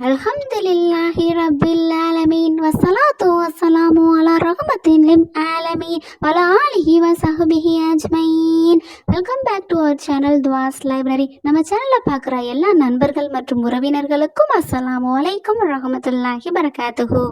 அல்ஹம்துலில்லாஹி ரபில் ஆலமீன் வஸ்ஸலாத்து வஸ்ஸலாமு அலா ரஹமத்தின் லிம் ஆலமீன் வல ஆலிஹி வ சஹ்பிஹி welcome back to our channel Duas library நம்ம சேனலில் பார்க்குற எல்லா நண்பர்கள் மற்றும் உறவினர்களுக்கும் அஸ்ஸலாமு அலைக்கும் ரஹமத்துல்லாஹி பரகாத்துஹு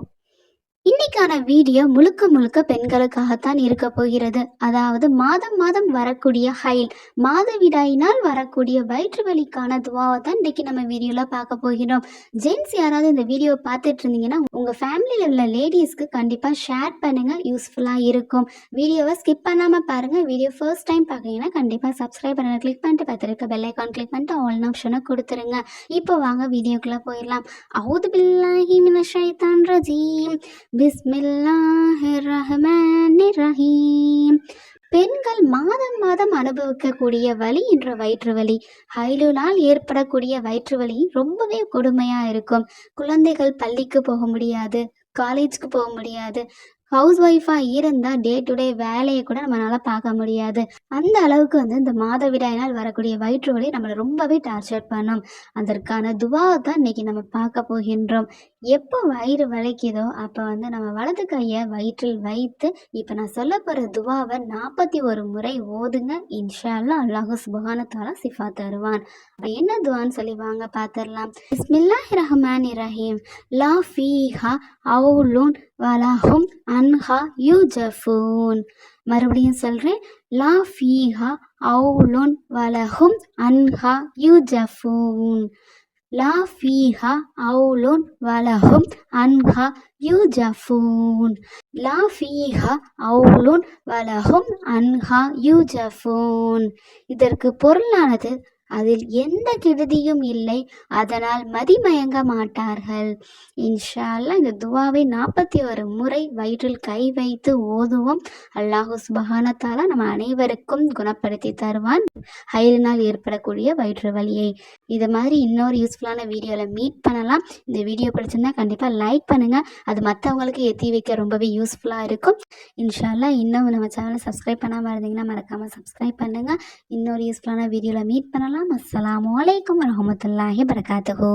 இன்னைக்கான வீடியோ முழுக்க முழுக்க பெண்களுக்காகத்தான் இருக்க போகிறது. அதாவது மாதம் மாதம் வரக்கூடிய ஹைல் மாதவிடாயினால் வரக்கூடிய வயிற்று வலிக்கான துவாவை தான் இன்னைக்கு நம்ம வீடியோவில் பார்க்க போகிறோம். ஜென்ஸ் யாராவது இந்த வீடியோ பார்த்துட்டு இருந்தீங்கன்னா உங்கள் ஃபேமிலியில் உள்ள லேடிஸ்க்கு கண்டிப்பாக ஷேர் பண்ணுங்கள் யூஸ்ஃபுல்லாக இருக்கும். வீடியோவை ஸ்கிப் பண்ணாமல் பாருங்கள் வீடியோ ஃபர்ஸ்ட் டைம் பார்க்குறீங்கன்னா கண்டிப்பாக சப்ஸ்கிரைப் பண்ண கிளிக் பண்ணிட்டு பார்த்துருக்க பெல் ஐக்கான் கிளிக் பண்ணிட்டு ஆல் ஆப்ஷனை கொடுத்துருங்க. இப்போ வாங்க வீடியோக்குள்ளே போயிடலாம். அவுது பில்லாஹி மின ஷைத்தான் ரஜீம். பிஸ்மில்லாஹிர் ரஹீம் பெண்கள் மாதம் மாதம் அனுபவிக்கக்கூடிய வலி என்ற வயிற்று வலி ஹைலுனால் ஏற்படக்கூடிய வயிற்று வலி ரொம்பவே கொடுமையாக இருக்கும். குழந்தைகள் பள்ளிக்கு போக முடியாது காலேஜ்க்கு போக முடியாது. ஹவுஸ் ஒய்ஃபாக இருந்தால் டே டு டே வேலையை கூட நம்மளால் பார்க்க முடியாது. அந்த அளவுக்கு வந்து இந்த மாதவிடாயினால் வரக்கூடிய வயிற்று வலி நம்மளை ரொம்பவே டார்ச்சர் பண்ணும். அதற்கான துவாவை தான் இன்னைக்கு நம்ம பார்க்க போகின்றோம். எப்போ வயிறு வலிக்குதோ அப்போ வந்து நம்ம வலது கையை வயிற்றில் வைத்து இப்போ நான் சொல்ல போகிற துவாவை நாற்பத்தி ஒரு முறை ஓதுங்க. இன்ஷால்லா அல்லாஹு சுபகானத்தால சிஃபா தருவான். அப்போ என்ன துவான்னு சொல்லி வாங்க பார்த்துடலாம் பிஸ்மில்லாஹி ரஹ்மான் ரஹீம். லா ஃபீஹா அவுலுன் வலாஹும் அன்ஹா யூ ஜஃபூன் மறுபடியும் சொல்கிறேன் லா ஃபீஹா அவுலுன் வலஹும் அன்ஹா யூ ஜஃபூன் லா ஃபீஹா அவுலுன் வலஹும் அன்ஹா யூ ஜஃபூன் லா ஃபீஹா அவுலுன் வலஹும் அன்ஹா யூ ஜஃபூன் இதற்கு பொருளானது அதில் எந்த கெடுதியும் இல்லை. அதனால் மதிமயங்க மாட்டார்கள். இன்ஷால்லா இந்த துவாவை நாற்பத்தி ஒரு முறை வயிற்றில் கை வைத்து ஓதுவோம். அல்லாஹு சுபஹானத்தால நம்ம அனைவருக்கும் குணப்படுத்தி தருவான். ஹைலினால் ஏற்படக்கூடிய வயிற்று வலியை. இது மாதிரி இன்னொரு யூஸ்ஃபுல்லான வீடியோவில் மீட் பண்ணலாம். இந்த வீடியோ பிடிச்சிருந்தா கண்டிப்பாக லைக் பண்ணுங்கள் அது மற்றவங்களுக்கு எத்தி வைக்க ரொம்பவே யூஸ்ஃபுல்லாக இருக்கும். இன்ஷால்லா இன்னும் நம்ம சேனலை சப்ஸ்கிரைப் பண்ணாமல் இருந்தீங்கன்னா மறக்காமல் சப்ஸ்கிரைப் பண்ணுங்கள் இன்னொரு யூஸ்ஃபுல்லான வீடியோவில் மீட் பண்ணலாம். அஸ்லாம் அஸ்லாம் வலைக்கம் வரமத்துல்லாஹி வரகாத்துஹு